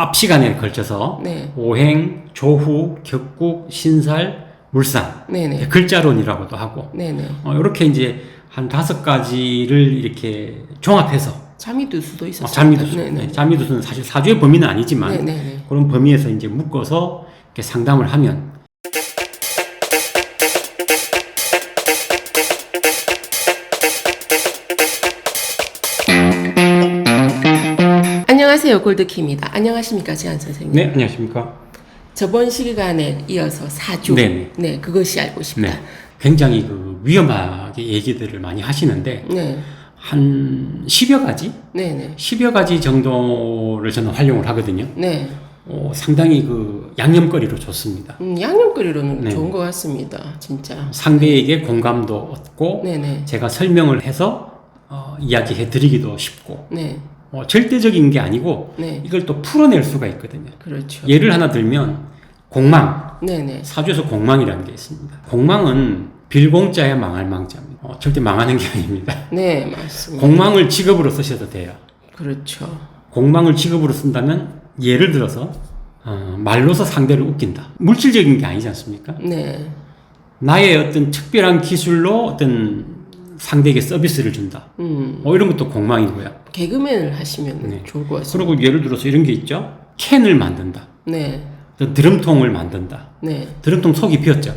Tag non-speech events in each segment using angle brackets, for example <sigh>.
앞 시간에 걸쳐서 네. 오행, 조후, 격국, 신살, 물상 네네. 글자론이라고도 하고 네네. 어, 이렇게 이제 한 다섯 가지를 이렇게 종합해서 잠이 들 수도 어, 있었어요. 잠미두수, 네네. 네, 잠미두수는 사실 사주의 범위는 아니지만 네네네. 그런 범위에서 이제 묶어서 상담을 하면 안녕하세요. 골드키입니다. 안녕하십니까, 지한 선생님. 네 안녕하십니까 저번 시간에 이어서 사주. 네네. 네, 그것이 알고 싶다. 네 굉장히 그 위험하게 얘기들을 많이 하시는데 네. 한 10여 가지 네네. 10여 가지 정도를 저는 활용을 하거든요 네. 어, 상당히 그 양념거리로 좋습니다 음, 양념거리로는 네. 좋은 것 같습니다. 진짜. 상대에게 공감도 얻고 네네. 제가 설명을 해서 어, 이야기해 드리기도 쉽고 네. 어, 절대적인 게 아니고 네. 이걸 또 풀어낼 수가 있거든요. 그렇죠. 예를 하나 들면 공망 네네. 사주에서 공망이라는 게 있습니다. 공망은 빌공자야 망할 망자입니다. 어, 절대 망하는 게 아닙니다. <laughs> 네, 맞습니다. 공망을 직업으로 쓰셔도 돼요. 그렇죠. 공망을 직업으로 쓴다면 예를 들어서 어, 말로서 상대를 웃긴다. 물질적인 게 아니지 않습니까? 네. 나의 어떤 특별한 기술로 어떤 상대에게 서비스를 준다. 음, 뭐 이런 것도 공망이고요. 개그맨을 하시면 네. 좋을 것 같습니다. 그리고 예를 들어서 이런 게 있죠. 캔을 만든다. 네. 또 드럼통을 만든다. 네. 드럼통 속이 비었죠.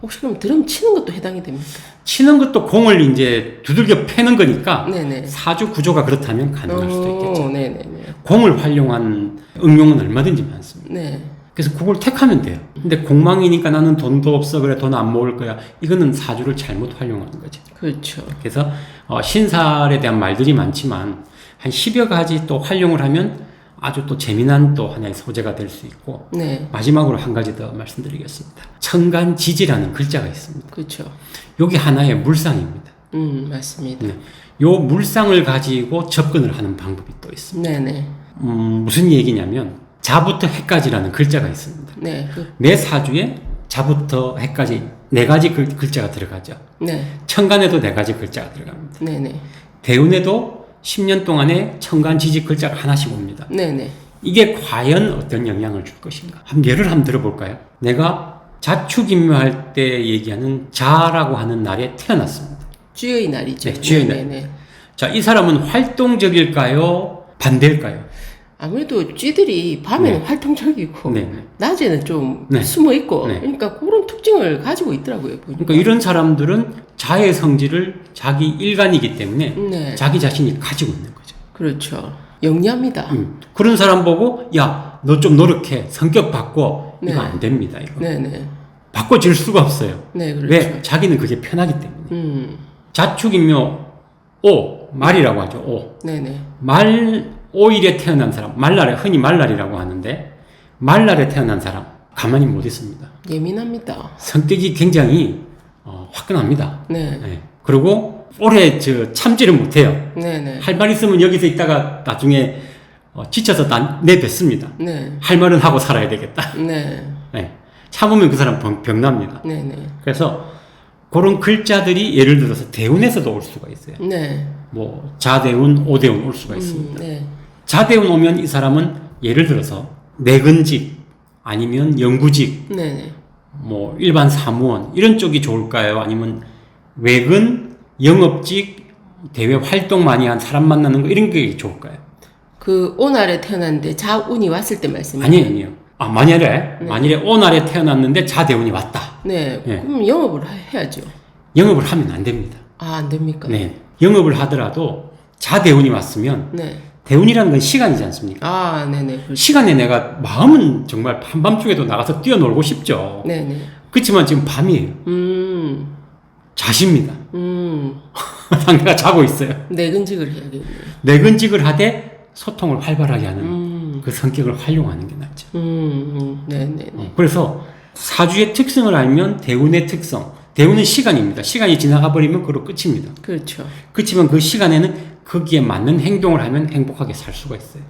혹시 그럼 드럼 치는 것도 해당이 됩니까? 치는 것도 공을 이제 두들겨 패는 거니까 네네. 사주 구조가 그렇다면 가능할 수도 있겠죠. 오, 네네네. 공을 활용한 응용은 얼마든지 많습니다. 네. 그래서 그걸 택하면 돼요. 근데 공망이니까 나는 돈도 없어 그래 돈 안 모을 거야. 이거는 사주를 잘못 활용하는 거죠. 그렇죠. 그래서 어, 신살에 대한 말들이 많지만 한 10여 가지 또 활용을 하면 아주 또 재미난 또 하나의 소재가 될 수 있고 네. 마지막으로 한 가지 더 말씀드리겠습니다. 청간지지라는 글자가 있습니다. 그렇죠. 여기 하나의 물상입니다. 음, 맞습니다. 네. 요 물상을 가지고 접근을 하는 방법이 또 있습니다. 네네. 음, 무슨 얘기냐면 자부터 해까지라는 글자가 있습니다. 네. 그, 내 사주에 자부터 해까지 네 가지 글, 글자가 들어가죠. 네. 천간에도 네 가지 글자가 들어갑니다. 네 네. 대운에도 10년 동안에 천간 지지 글자가 하나씩 옵니다. 네 네. 이게 과연 어떤 영향을 줄 것인가? 한 예를 한번 들어볼까요? 내가 자축인묘할 때 얘기하는 자라고 하는 날에 태어났습니다. 주여의 날이죠. 네, 주여의 날. 네네. 자, 이 사람은 활동적일까요? 반대일까요? 아무래도 쥐들이 밤에는 활동적이고 네. 낮에는 좀 네. 숨어 있고 네. 그러니까 그런 특징을 가지고 있더라고요. 보니까. 그러니까 이런 사람들은 자의 성질을 자기 일간이기 때문에 네. 자기 자신이 가지고 있는 거죠. 그렇죠. 영리합니다. 음. 그런 사람 보고 야, 너 좀 노력해. 성격 바꿔. 네. 이거 안 됩니다. 이거. 네 네. 바꿔질 수가 없어요. 네, 그렇죠. 왜? 자기는 그게 편하기 때문에. 음. 자축인묘 오 말이라고 하죠. 오. 네 네. 말 오일에 태어난 사람, 말날에 흔히 말날이라고 하는데 말날에 태어난 사람 가만히 못 있습니다. 예민합니다. 성격이 굉장히 어, 화끈합니다. 네. 네. 그리고 오래 저 참지를 못해요. 네네. 할 말 있으면 여기서 있다가 나중에 어, 지쳐서 나, 내뱉습니다. 네. 할 말은 하고 살아야 되겠다. 네. 네. 참으면 그 사람 병, 병납니다. 네네. 그래서 그런 글자들이 예를 들어서 대운에서도 올 수가 있어요. 네. 뭐 자대운, 오대운 올 수가 있습니다. 음, 네. 자대운 오면 이 사람은 예를 들어서 내근직 아니면 연구직 네네. 뭐 일반 사무원 이런 쪽이 좋을까요? 아니면 외근 영업직 대외 활동 많이 한 사람 만나는 거 이런 게 좋을까요? 그 오날에 태어났는데 자운이 왔을 때 말씀이에요. 아니에요, 아니에요. 아 만일에 만일에 오날에 태어났는데 자대운이 왔다. 네. 네. 그럼 영업을 하- 해야죠. 영업을 하면 안 됩니다. 아, 안 됩니까? 네, 영업을 하더라도 자대운이 왔으면 네. 대운이라는 건 시간이지 않습니까? 아, 네네. 그렇죠. 시간에 내가 마음은 정말 한밤중에도 나가서 뛰어놀고 싶죠. 네네. 그렇지만 지금 밤이에요. 음, 자십니다. 음. <laughs> 상대가 자고 있어요. 내근직을 해야겠네요. 내근직을 하되 소통을 활발하게 하는 음, 그 성격을 활용하는 게 낫죠. 음, 음. 네네. 어, 그래서 사주의 특성을 알면 대운의 특성. 대운은 시간입니다. 시간이 지나가 버리면 그로 끝입니다. 그렇죠. 그렇지만 그 시간에는 거기에 맞는 행동을 하면 행복하게 살 수가 있어요.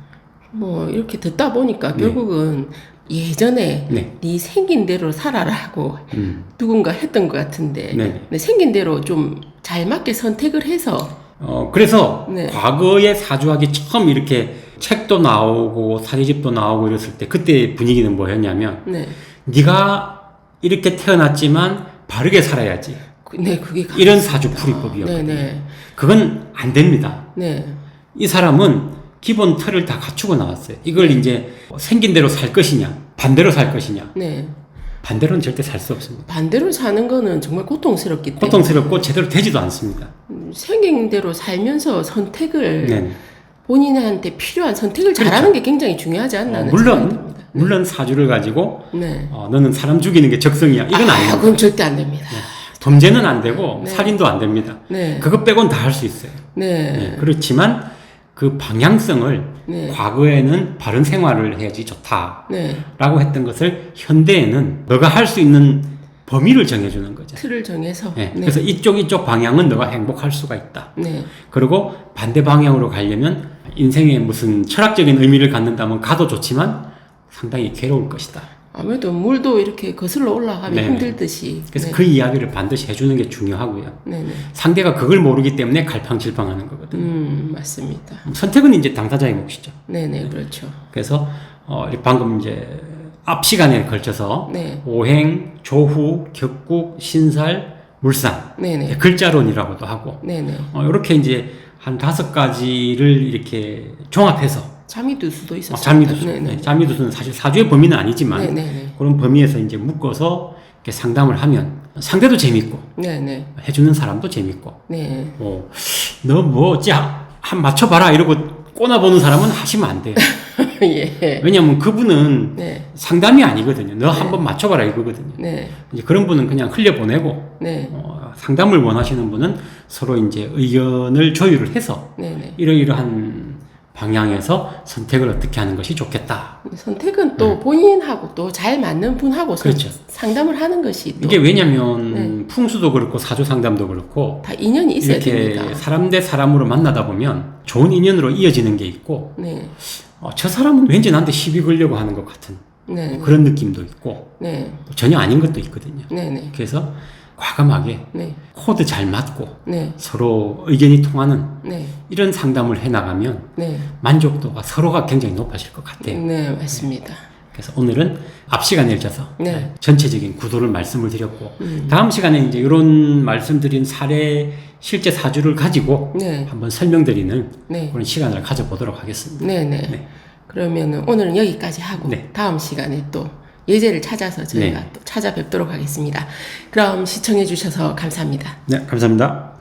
뭐 이렇게 듣다 보니까 네. 결국은 예전에 네. 네 생긴 대로 살아라고 음. 누군가 했던 것 같은데 네. 네, 생긴 대로 좀 잘 맞게 선택을 해서 어, 그래서 네. 과거의 사주학이 처음 이렇게 책도 나오고 사진집도 나오고 이랬을 때 그때 분위기는 뭐였냐면 네. 네가 이렇게 태어났지만 바르게 살아야지. 그- 네, 그게 이런 가능합니다. 사주 풀이법이었거든요. 네, 네. 그건 안 됩니다. 네. 이 사람은 기본 틀을 다 갖추고 나왔어요. 이걸 이제 생긴 대로 살 것이냐, 반대로 살 것이냐. 네. 반대로는 절대 살 수 없습니다. 반대로 사는 거는 정말 고통스럽기 때문에 고통스럽고 제대로 되지도 않습니다. 음, 생긴 대로 살면서 선택을 네. 본인한테 필요한 선택을 잘하는 게 굉장히 중요하지 않나 어, 하는 물론 생각이 듭니다. 물론 사주를 가지고 네. 어, 너는 사람 죽이는 게 적성이야. 이건 아, 아닙니다. 그건 절대 안 됩니다. 범죄는 안 되고 네. 살인도 안 됩니다. 네. 그것 빼곤 다 할 수 있어요. 네. 네, 그렇지만 그 방향성을 네. 과거에는 바른 생활을 해야지 좋다라고 네. 했던 것을 현대에는 너가 할 수 있는 범위를 정해주는 거죠. 틀을 정해서 네, 네. 그래서 이쪽 이쪽 방향은 너가 행복할 수가 있다. 네. 그리고 반대 방향으로 가려면 인생에 무슨 철학적인 의미를 갖는다면 가도 좋지만 상당히 괴로울 것이다. 아무래도 물도 이렇게 거슬러 올라가면 네. 힘들듯이 그래서 네. 그 이야기를 반드시 해주는 게 중요하고요. 네, 네. 상대가 그걸 모르기 때문에 갈팡질팡하는 거거든요. 음, 맞습니다. 선택은 이제 당사자의 몫이죠. 네, 네, 그렇죠. 그래서 어, 방금 이제 앞 시간에 걸쳐서 네. 오행, 조후, 격국, 신살, 물상 네, 네. 글자론이라고도 하고 네, 네. 어, 이렇게 이제 한 다섯 가지를 이렇게 종합해서 잠이 들 수도 어, 있었어요. 잠미두수, 네, 네. 네, 잠미두수는 사실 사주의 범위는 아니지만 네, 네, 네. 그런 범위에서 이제 묶어서 이렇게 상담을 하면 상대도 재밌고 네, 네. 해주는 사람도 재밌고 네. 어, 너뭐한 맞춰봐라 이러고 꼬나보는 사람은 하시면 안 돼요. <laughs> 예. 왜냐면 그분은 네. 상담이 아니거든요. 너 한번 맞춰봐라 이거거든요. 네. 이제 그런 분은 그냥 흘려보내고 네. 어, 상담을 원하시는 분은 서로 이제 의견을 조율을 해서 네, 네. 이러이러한 방향에서 선택을 어떻게 하는 것이 좋겠다. 선택은 또 본인하고 또 잘 맞는 분하고 선- 네. 그렇죠. 상담을 하는 것이 또 이게 왜냐면 네. 풍수도 그렇고 사주 상담도 그렇고 다 인연이 있어야 이렇게 됩니다. 사람 대 사람으로 만나다 보면 좋은 인연으로 이어지는 게 있고 네. 어, 저 사람은 왠지 나한테 시비 걸려고 하는 것 같은 네. 그런 느낌도 있고 네. 전혀 아닌 것도 있거든요. 네, 네. 그래서 과감하게 네. 코드 잘 맞고 네. 서로 의견이 통하는 네. 이런 상담을 해 나가면 네. 만족도가 서로가 굉장히 높아질 것 같아요. 네, 맞습니다. 그래서 오늘은 앞 시간에 일자서 네. 전체적인 구도를 말씀을 드렸고 음. 다음 시간에 이제 이런 말씀드린 사례 실제 사주를 가지고 네. 한번 설명드리는 네. 그런 시간을 가져보도록 하겠습니다. 네, 네. 네. 그러면은 오늘은 여기까지 하고 네. 다음 시간에 또 예제를 찾아서 저희가 네. 또 찾아뵙도록 하겠습니다. 그럼 시청해 주셔서 감사합니다. 네, 감사합니다.